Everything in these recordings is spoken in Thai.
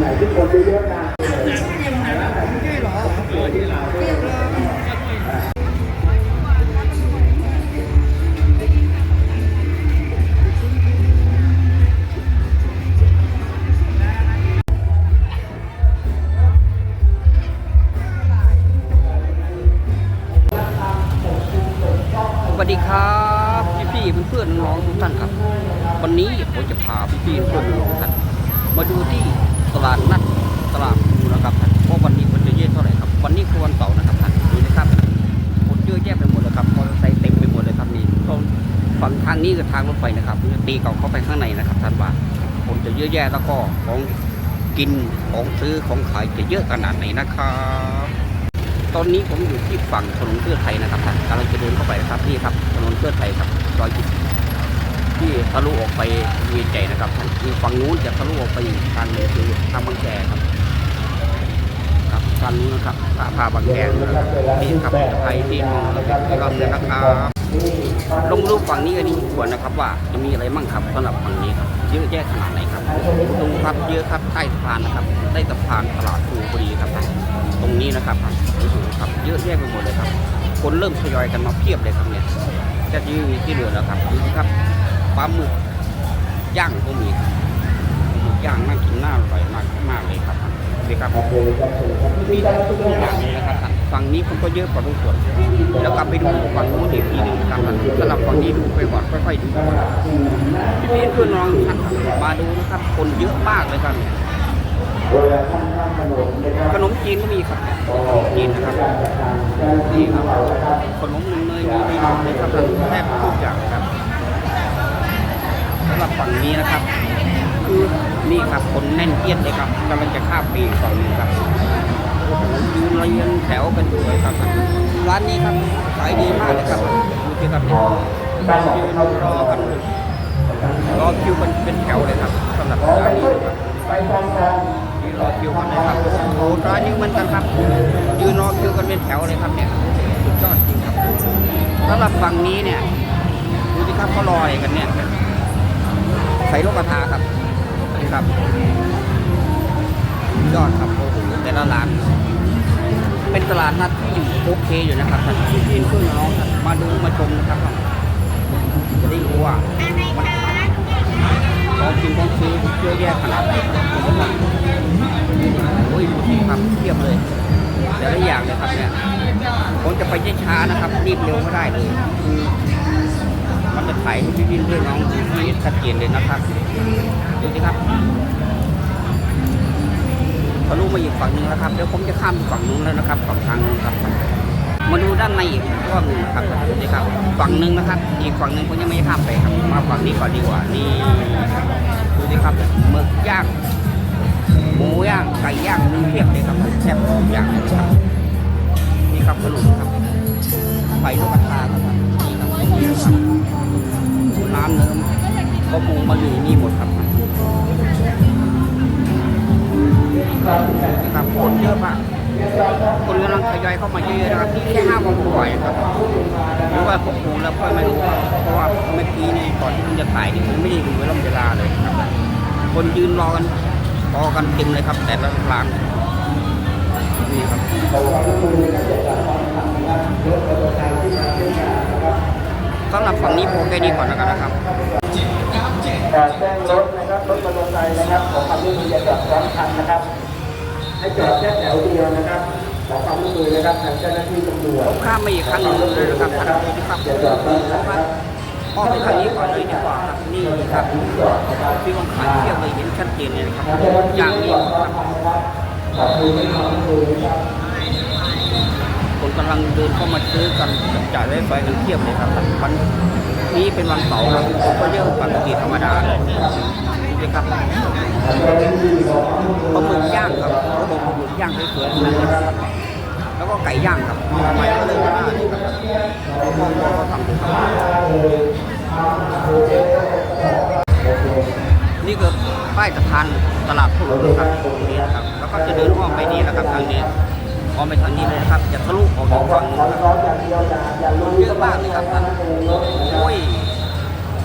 ไหนที่คนเยอะๆนะสวัสดีครับพี่พี่เพื่อนๆน้องทุกท่านครับ วันนี้ผมจะพาพี่พี่เพื่อนๆน้องทุกท่านมาดูที่ ลาดนัดตลาดภูนะครับท่านว่าวันนี้คนจะเยอะเท่าไหร่ครับ วันนี้คือวันเสาร์นะครับท่านดูนะครับคนเยอะแยะไปหมดเลยครับมอเตอร์ไซค์เต็มไปหมดเลยครับนี่ตรงฝั่งทางนี้คือทางรถไฟนะครับจะตีเก่าเข้าไปข้างในนะครับท่านว่าคนจะเยอะแยะแล้วก็ของกินของซื้อของขายจะเยอะขนาดไหนนะครับ ตอนนี้ผมอยู่ที่ฝั่งถนนเพื่อไทยนะครับท่านกำลังจะเดินเข้าไปนะครับนี่ครับถนนเพื่อไทยครับซอยจิต ที่ทะลุออกไปเวียนใจนะครับทานคือฝั่งนู้นจะทะลุออกไปทางหนึงคือทางบางแกครับครับทางนู้นะครับพระพาบางแกนะครับนี่ครับไทยที่มองแล้วก็กำเนิดนะครับลงรูปฝั่งนี้กันดีกว่านะครับว่าจะมีอะไรมั่งครับสำหรับฝั่งนี้ครับเยอะแยะขนาดไหนครับดูครับเยอะครับใต้สะพานนะครับใต้สะพานตลาดภูพอดีครับ ตรงนี้นะครับโอ้โหครับเยอะแยะไปหมดเลยครับ คนเริ่มทยอยกันมาเพียบเลยครับเนี่ยจะยืนที่เหลือแล้วครับดูครับ ปลาหมึกย่างก็มีครับหมึกย่างน่ากินน่าอร่อยมากมากเลยครับดีครับมีทุกอย่างเลยนะครับท่านฝั่งนี้คนก็เยอะกว่าทุกส่วนแล้วกลับไปดูฝั่งนู้นอีกทีหนึ่งครับท่านสำหรับฝั่งนี้ดูไปก่อนค่อยๆดูพี่พี่เพื่อนน้องท่านมาดูนะครับ คนเยอะมากเลยครับขนมจีนก็มีครับขนมจีนนะครับนี่ครับขนมหนึ่งเนยมีดีเลยครับแทบทุกอย่างครับ หรับฝั่งนี้นะครับ คือนี่ครับคนแน่นเอียดเลยครับกำลังจะข้ามปีฝั่งนี้ครับโอ้โหยืนเรียงแถวกันอยู่เลยครับร้านนี้ครับขายดีมากเลยครับดูสิครับยืนรอกันรอคิวกันเป็นแถวเลยครับสำหรับร้านนี้ครับไปฟังกันยืนรอคิวกันเลยครับโอ้ร้านนี้เหมือนกันครับยืนรอคิวกันเป็นแถวเลยครับเนี่ยสุดยอดจริงครับสำหรับฝั่งนี้เนี่ยดูสิครับเขารออะไรกันเนี่ย ใส่ลูกกระทาครับ นี่ครับ ยอดครับโอ้โหแต่ละร้าน เป็นตลาดนัดที่อยู่โอเคอยู่นะครับท่านพี่พี่เพื่อนน้องครับมาดูมาชมนะครับจะได้รู้ว่าของกินของซื้อเยอะแยะขนาดไหนครับโอ้ยดูสิครับเทียบเลยแต่ละอย่างเลยครับเนี่ยผมจะไปช้าๆนะครับ รีบเร็วไม่ได้เลยคือ มันจะถ่ายให้พี่พี่ด้วยน้องที่ชัดเจนเลยนะครับดูสิครับทะลุมาอีกฝั่งหนึงแล้วครับเดี๋ยวผมจะข้ามฝั่งนู้นแล้วนะครับฝั่งทางนู้นครับ มาดูด้านในอีกก็มีครับนี่ครับฝั่งหนึ่งนะครับ อีกฝั่งหนึ่งผมยังไม่ข้ามไปครับมาฝั่งนี้ก่อนดีกว่านี่ดูสิครับหมึกย่างหมูย่างไก่ย่างมีเพียบเลยครับแซ่บทุกอย่างเลยครับนี่ครับขนมครับไฟลูกกระทาครับนี่ครับ น้ำเนื้อก็หมูมาอยู่นี่หมดครับนี่ครับคนเยอะมากคนกำลังทยอยเข้ามาเยอะนะครับที่แค่ห้าโมงกว่าเองครับหรือว่าหกโมงแล้วก็ไม่รู้ครับเพราะว่าเมื่อกี้นี่ก่อนที่ผมจะถ่ายนี่ผมไม่ได้ดูเวลาเวลาเลยครับ คนยืนรอกันรอกันเต็มเลยครับ แต่ละร้านนี่ครับ สำหรับฝั่งนี้โพแค่นี้ก่อนแล้วกันนะครับการแจ้งรถนะครับรถมอเตอร์ไซค์นะครับขอความร่วมมืออย่าจอดซ้อนคันนะครับ ให้จอดแค่แถวเดียวนะครับขอความร่วมมือนะครับทางเจ้าหน้าที่ตำรวจข้ามมาอีกครั้งหนึ่งเลยนะครับท่านผู้ชมครับอย่าจอดซ้อนคันนะครับอ้อมไปทางนี้ก่อนเลยดีกว่าครับนี่ครับที่วังขันเทียบเลยเห็นชัดเจนเลยนะครับทางเจ้าหน้าที่อย่างไม่นี้จอดซ้อนคันนะครับขอบคุณที่ความร่วมมือนะครับคน กำลังเดินเข้ามาซื้อกันจ่ายไฟไฟกันเทียบเลยครับวันนี้เป็นวันเสาร์ครับก็เยอะปกติธรรมดาเลยนี่ครับปลาหมึกย่างครับเขาบอกปลาหมึกย่างสวยๆนั่นเลยครับแล้วก็ไก่ย่างครับทำไมก็เลยว่าเลยครับเขามองว่าเขาทำถูกครับนี่คือป้ายสะพานตลาดทุกครับตรงนี้นะครับ แล้วก็จะเดินอ้อมไปนี่นะครับทางนี้ ออมไปทางนี้เลยนะครับจะทะลุออกจากฝั่งนู้นครับเยอะมากเลยครับท่านโอ้ย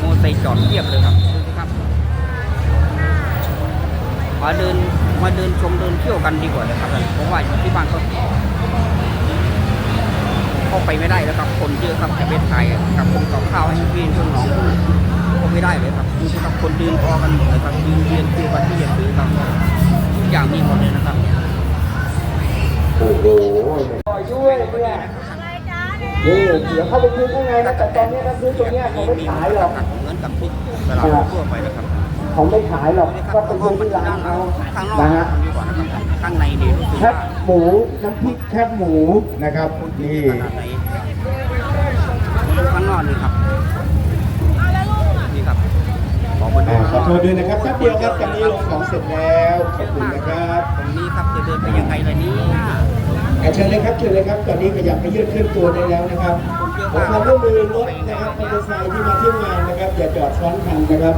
มอไซค์จอดเทียบเลยครับดูสิครับ มาเดินมาเดินชมเดินเที่ยวกันดีกว่านะครับเพราะว่าอยู่ที่บ้านก็เข้าไปไม่ได้แล้วครับคนเยอะครับจะไปถ่ายกับคนกับข้าวให้พี่เพื่อนน้องก็ไม่ได้เลยครับดูสิครับคนยืนรอกันหมดเลยครับยืนเรียนคิวกันที่จะซื้อครับทุกอย่างมีหมดเลยนะครับ โอ้โหปล่อยด้วยเนี่ยนี่เดี๋ยวเข้าไปซื้อข้างในนะแต่ตอนนี้นะซื้อตรงเนี้ยเขาไม่ขายหรอกเหมือนกับทุกตลาดทั่วไปนะครับเขาไม่ขายหรอกก็ไปซื้อที่ร้านเขาข้างนอกนะฮะดีกว่านะครับข้างในดีรู้สึกแคว่าบหมูน้ำพริกแคบหมูนะครับนี่ขนาดไหนข้างนอกนี่ครับนี่ครับขอมาดูอ่าขอโทษด้วยนะครับแป๊บเดียวครับตอนนี้ลงของเสร็จแล้วขอบคุณนะครับตรงนี้ครับจะเดินไปยังไงล่ะเนี่ย อ่าเชิญเลยครับเชิญเลยครับ ตอนนี้ขยับไปยืดขึ้นตัวได้แล้วนะครับขอความร่วมมือรถนะครับมอเตอร์ไซค์ที่มาเที่ยวงานนะครับ อย่าจอดซ้อนคันนะครับ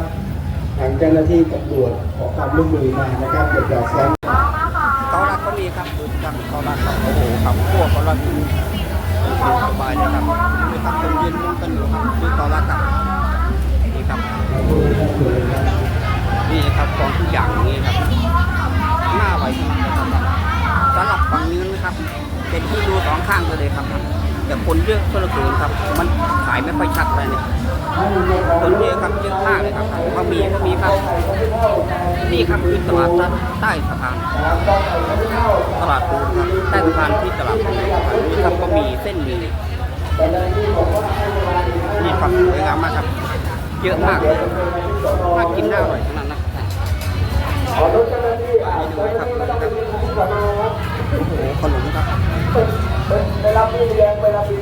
ทางเจ้าหน้าที่ตำรวจขอความร่วมมือมานะครับอย่าจอดซ้อนเกาลัดก็มีครับดูครับเกาลัดครับโอ้โหครับพวกเกาลัดอยู่สบายเลยครับนี่ครับคนยืนมุงกันอยู่ครับดูเกาลัดครับนี่ครับนี่ครับของทุกอย่างนี้ครับหน้าไว้ทั้งนั้นเลยครับ สำหรับฝั่งนี้นะครับ เป็นที่ดูสองข้างเลยครับแต่คนเยอะก็เหลือเกินครับ มันขายไม่ค่อยชัดเลยเนี่ยคนเยอะครับเยอะมากเลยครับบะหมี่ก็มีครับ นี่ครับคือตลาดใต้สะพานตลาดปูครับใต้สะพานที่ตลาดปูนี่ครับก็มีเส้นมีนี่ครับสวยงามมากครับ เยอะมากเลยน่ากินน่าอร่อยทั้งนั้นนะครับนี่ดูครับ ครับโอ้โหขนมครับไปรับพี่เลี้ยงไปรับพี่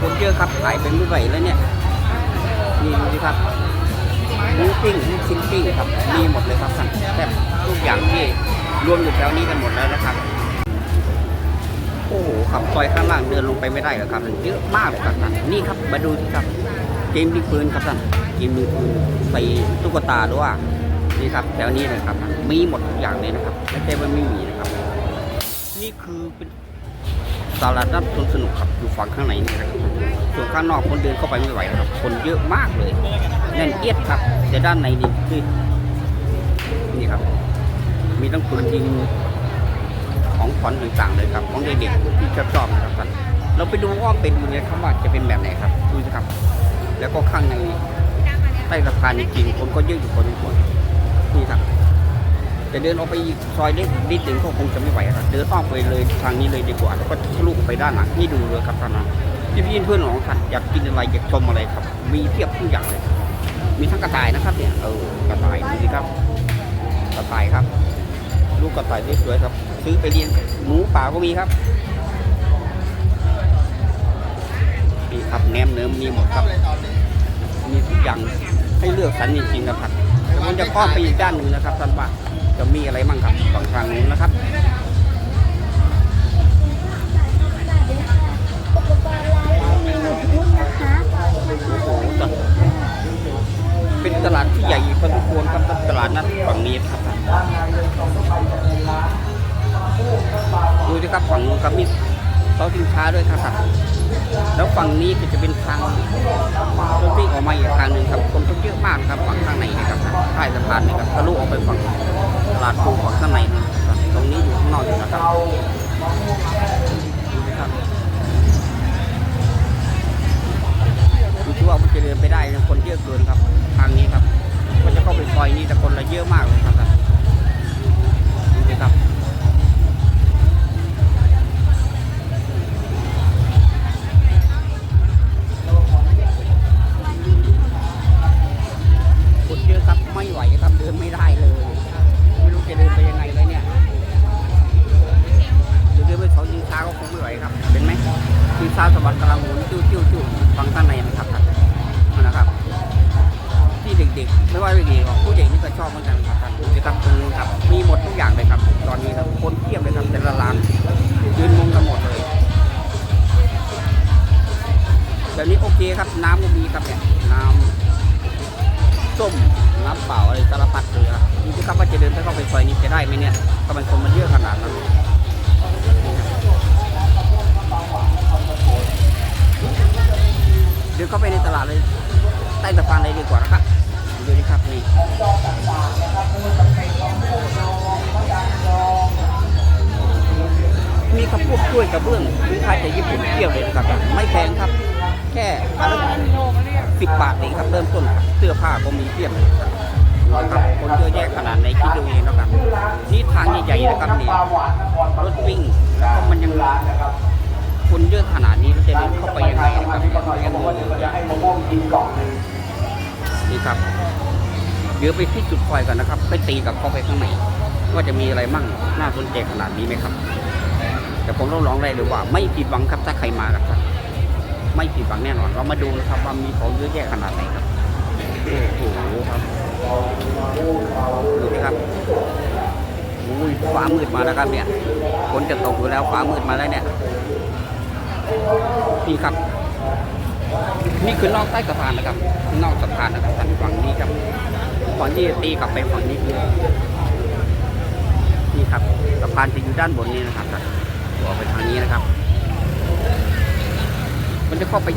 คนเยอะครับขายเป็นไม่ไหวแล้วเนี่ยนี่ดูครับหมูปิ้งลูกชิ้นปิ้งครับมีหมดเลยครับท่านแทบทุกอย่างที่รวมอยู่แถวนี้กันหมดแล้วนะครับ โอ้โหครับซอยข้างล่างเดินลงไปไม่ได้หรอกครับมันเยอะมากเลยครับท่านนี่ครับมาดูสิครับเกมยิงปืนครับท่านเกมยิงปืนใส่ตุ๊กตาด้วยว่า นี่ครับแถวนี้เลยครับ มีหมดทุกอย่างเลยนะครับไม่ใช่ว่าไม่มีนะครับ นี่คือเป็นตลาดนัดสวนสนุกครับอยู่ฝั่งข้างในนี่นะครับส่วนข้างนอกคนเดินเข้าไปไม่ไหวนะครับ คนเยอะมากเลยแน่นเอียดครับแต่ด้านในนี่คือนี่ครับ มีทั้งปืนยิงของขวัญต่างๆเลยครับ ของเด็กๆที่ชอบชอบนะครับท่านเราไปดูอ้อมไปดูเนี่ยครับว่าจะเป็นแบบไหนครับดูสิครับ แล้วก็ข้างในใต้สะพานจริงๆคนก็เยอะอยู่พอสมควร นี่ครับจะเดินออกไปซอยเล็กนิดหนึ่งก็คงจะไม่ไหวครับ เดินอ้อมไปเลยทางนี้เลยดีกว่าแล้วก็ทะลุไปด้านหลังนี่ดูเลยครับท่านนะพี่พี่เพื่อนของท่านอยากกินอะไรอยากชมอะไรครับ มีเทียบทุกอย่างเลยมีทั้งกระต่ายนะครับเนี่ยเออกระต่ายดูสิครับ กระต่ายครับ ลูกกระต่ายสวยๆครับ ซื้อไปเลี้ยงหมูป่าก็มีครับนี่ครับแหนมเนื้อมีหมดครับ มีทุกอย่างให้เลือกสรรจริงๆนะครับ แต่ผมจะข้อมไปอีกด้านหนึ่งนะครับท่านว่าจะมีอะไรบ้างครับฝั่งทางนู้นนะครับ อุปกรณ์ไลฟ์มีมุกนะคะโอ้โหตอนเป็นตลาดที่ใหญ่พอสมควรครับตลาดนัดฝั่งนี้ครับดูสิครับฝั่งนู้นครับมีเสาสินค้าด้วยครับ แล้วฝั่งนี้ก็จะเป็นทางรถวิ่งออกมาอีกทางหนึ่งครับคนก็เยอะมากครับฝั่งข้างในนะครับใต้สะพานนี่ครับทะลุออกไปฝั่งตลาดปูฝั่งข้างในนะครับตรงนี้อยู่ข้างนอกอยู่นะครับดูสิครับดูที่ว่ามันจะเดินไปได้คนเยอะเกินครับ ทางนี้ครับก็จะเข้าไปซอยนี้แต่คนละเยอะมากเลยครับ ถ้วยกระเบื้องคล้ายๆจะญี่ปุ่นเที่ยวเลยนะครับ ไม่แพงครับ แค่อันสิบบาทเองครับ เริ่มต้นครับเสื้อผ้าก็มีเทียบครับคนเยอะแยะขนาดในคิดดูเองนะครับนี่ทางใหญ่ๆนะครับนี่รถวิ่งแล้วก็มันยังคนเยอะขนาดนี้เราจะเดินเข้าไปยังไงนะครับยังงงนี่ครับเดี๋ยวไปที่จุดไฟก่อนนะครับ ไปตีกับเข้าไปข้างในว่าจะมีอะไรมั่งน่าสนใจขนาดนี้ไหมครับ แต่ผมต้องร้องได้เลยว่า ไม่ผิดหวังครับถ้าใครมากับท่านไม่ผิดหวังแน่นอน เรามาดูนะครับว่ามีของเยอะแยะขนาดไหนครับโอ้โหครับดูสิครับอุ้ยฟ้ามืดมาแล้วครับเนี่ยฝนจะตกอยู่แล้วฟ้ามืดมาแล้วเนี่ยนี่ครับ นี่คือนอกใต้สะพานนะครับ นอกสะพานนะครับท่านฝั่งนี้ครับฝั่งที่จะตีกลับไปฝั่งนี้คือนี่ครับสะพานจะอยู่ด้านบนนี้นะครับ ออกไปทางนี้นะครับ มันจะเข้าไป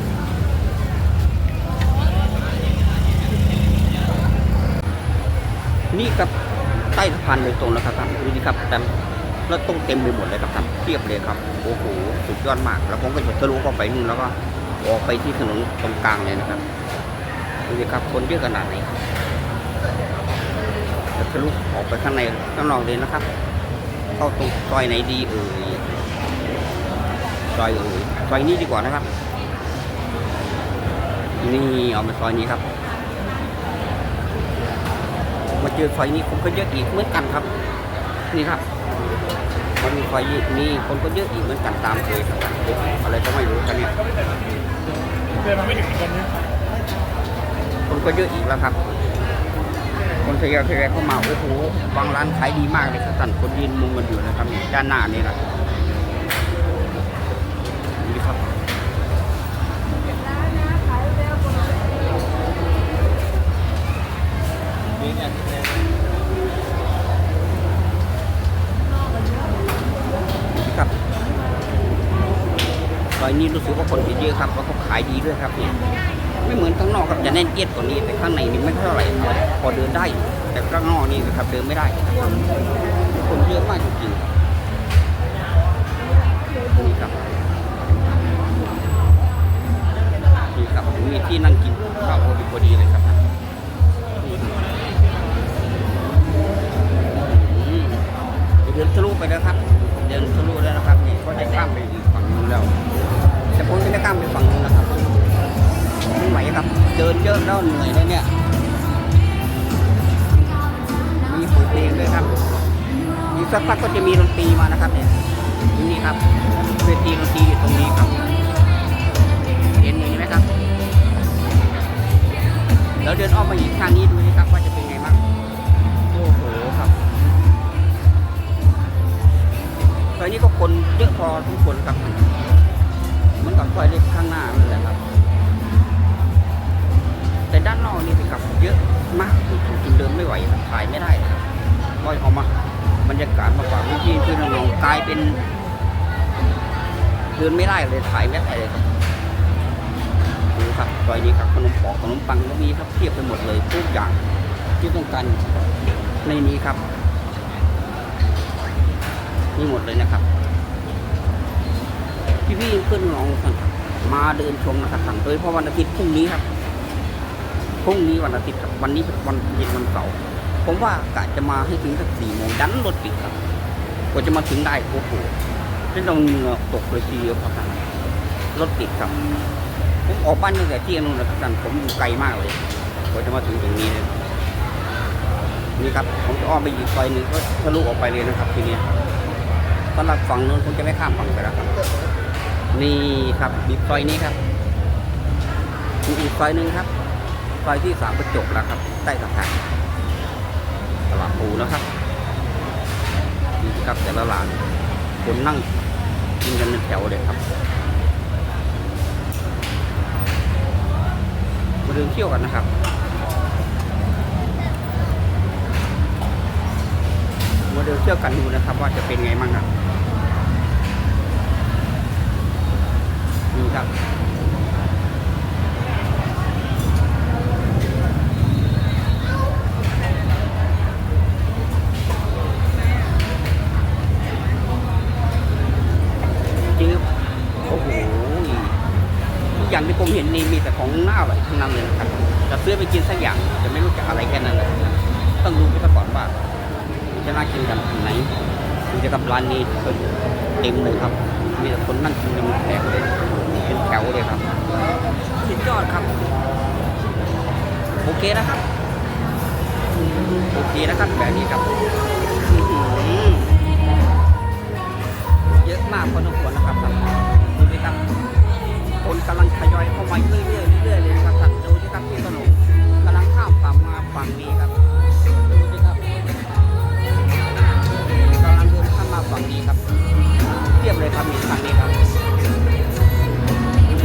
นี่ครับใต้สะพานโดยตรงแล้วครับท่านดูดิครับแต่แล้วต้องเต็มไปหมดเลยครับท่านเทียบเลยครับโอ้โหสุดยอดมาก แล้วผมก็จะทะลุเข้าไปนู่นแล้วก็ออกไปที่ถนนตรงกลางเลยนะครับดูดิครับคนเยอะขนาดไหนจะทะลุออกไปข้างในข้างนอกเลยนะครับ เข้าตรงซอยไหนดีเอ่ย ซอยเอ่ยซอยนี้ดีกว่านะครับนี่เอามาซอยนี้ครับมาเจอซอยนี้คนก็เยอะอีกเหมือนกันครับ นี่ครับมันมีซอยนี้คนก็เยอะอีกเหมือนกันตามเคยครับอะไรก็ไม่รู้กันเนี่ยเดินมาไม่ถึงคนนี้คนก็เยอะอีกแล้วครับ คนทยอยทยอยเข้ามาโอ้โหบางร้านขายดีมากเลยครับท่านคนยืนมุงกันอยู่นะครับด้านหน้านี่แหละนี่ครับ ครับซอยนี้รู้สึกว่าคนจะเยอะครับแล้วก็ขายดีด้วยครับเนี่ยไม่เหมือนข้างนอกครับจะแน่นเอียดกว่านี้แต่ข้างในนี่ไม่เท่าไหร่พอเดินได้ แต่ข้างนอกนี่นะครับเดินไม่ได้ครับคนเยอะมากจริงๆนี่ครับนี่ครับมีที่นั่งกินข้าวพอดีพอดีเลยครับ ไปแล้วครับ เดินทะลุแล้วนะครับนี่ก็จะข้ามไปอีกฝั่งนึงแล้วแต่ผมจะไม่ข้ามไปฝั่งนึงนนะครับไม่ไหวครับ เดินเยอะแล้วเหนื่อยเลยเนี่ยมีเปิดเพลงด้วยครับอีกสักพักก็จะมีดนตรีมานะครับเนี่ยนี่ครับเวทีดนตรีอยู่ตรงนี้ครับเห็นอยู่ไหมครับแล้วเดินอ้อมมาอีกทางนี้ดูนะครับว่าจะ นี้ก็คนเยอะพอทุกคนครับเหมือนกับซอยเล็กข้างหน้านั่นแหละครับ แต่ด้านนอกนี่สิครับเยอะมากจนเดินไม่ไหวครับถ่ายไม่ได้ครับก็เอามาบรรยากาศมาฝากพี่ๆพี่น้องๆกลายเป็นเดินไม่ได้เลยถ่ายไม่ได้เลยครับดูครับซอยนี้ครับขนมปอกขนมปังก็มีครับเทียบไปหมดเลยทุกอย่างที่ต้องการในนี้ครับ นี่หมดเลยนะครับ พี่พี่ๆเพื่อนน้องท่านครับมาเดินชมนะครับท่านโดยเฉพาะวันอาทิตย์พรุ่งนี้ครับพรุ่งนี้วันอาทิตย์ครับวันนี้เป็นวันเย็นวันเสาร์ผมว่ากะจะมาให้ถึงสักสี่โมงดันรถติดครับกว่าจะมาถึงได้โอ้โหจะต้องเหงื่อตกเลยทีเดียวครับท่านรถติดครับผมออกบ้านตั้งแต่ที่ยงนู่นะครับท่านผมอยู่ไกลมากเลยกว่าจะมาถึงตรงนี้เลยนี่ครับผมจะอ้อมไปอีกซอยหนึ่งก็ทะลุออกไปเลยนะครับทีนี้ สำหรับฝั่งนู้นคงจะไม่ข้ามฝั่งไปแล้วครับ นี่ครับอีกซอยนี้ครับมีอีกซอยหนึ่งครับซอยที่สามกระจกแล้วครับ ใต้สะพานตลาดปูนะครับนี่ครับแต่ละร้านคนนั่งกินกันเป็นแถวเลยครับมาเดินเที่ยวกันนะครับมาเดินเที่ยวกันดูนะครับ ว่าจะเป็นไงบ้างครับ ดูครับจื๊บโอ้โหทุกอย่างที่ผมเห็นนี่มีแต่ของน่าอร่อยทั้งนั้นเลยนะครับจะซื้อไปกินสักอย่างจะไม่รู้จักอะไรแค่นั้นนะต้องรู้ไปซก่อนว่าจะน่ากินกันไหนถึงจะกับร้านนี้เต็มเลยครับ เคนะครับ โอเคนะครับแบบนี้ครับเยอะมากคนหัวนะครับครับดูดิครับคนกำลังทยอยเข้ามาเรื่อยๆเรื่อยๆเลยครับครับดูดิครับที่ถนนกำลังข้ามฝั่งมาฝั่งนี้ครับดูดิครับกำลังเดินข้ามมาฝั่งนี้ครับเทียบเลยครับมีฝั่งนี้ครับ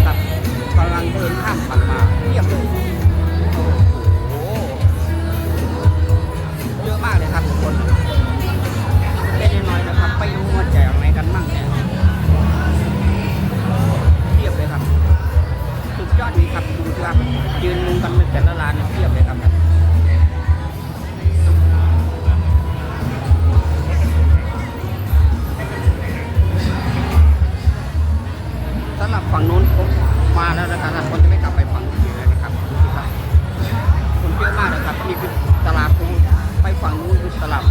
ครับกำลังเดินข้ามฝั่งมาเทียบเลย ตลับ